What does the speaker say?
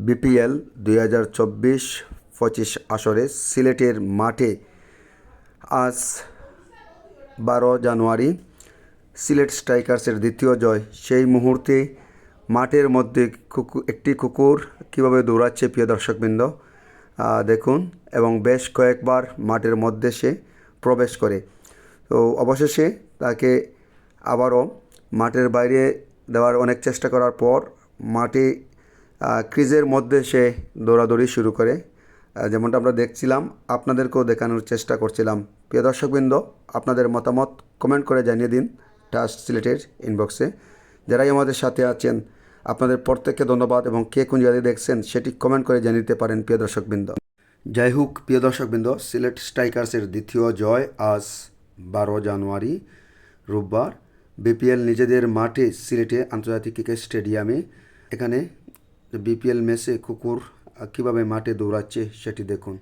BPL দুই হাজার চব্বিশ পঁচিশ আসরে সিলেটের মাঠে আজ বারো জানুয়ারি সিলেট স্ট্রাইকার্সের দ্বিতীয় জয়। সেই মুহূর্তে মাঠের মধ্যে কুকু- একটি কুকুর কীভাবে দৌড়াচ্ছে প্রিয় দর্শকবৃন্দ? দেখুন এবং বেশ কয়েকবার মাঠের মধ্যে সে প্রবেশ করে। তো অবশেষে তাকে আবারও মাঠের বাইরে দেওয়ার অনেক চেষ্টা করার পর আহ, ক্রিজের মধ্যে সে দৌড়াদৌড়ি শুরু করে। যেমনটা আমরা দেখছিলাম, আপনাদেরকেও দেখানোর চেষ্টা করছিলাম। প্রিয় দর্শকবৃন্দ, আপনাদের মতামত কমেন্ট করে জানিয়ে দিন টাস্ট সিলেটের ইনবক্সে যারাই আমাদের সাথে আছেন, আপনাদের প্রত্যেককে ধন্যবাদ এবং কে কোন জায়গায় দেখছেন সেটি কমেন্ট করে জানিয়ে দিতে পারেন প্রিয় দর্শকবৃন্দ। যাই হোক, প্রিয় দর্শকবৃন্দ সিলেট স্ট্রাইকার্সের দ্বিতীয় জয় আজ বারো জানুয়ারি, রোববার। বিপিএল নিজেদের মাঠে সিলেটে আন্তর্জাতিক ক্রিকেট স্টেডিয়ামে, এখানে বিপিএল ম্যাচে কুকুর কীভাবে মাঠে দৌড়াচ্ছে সেটি দেখুন।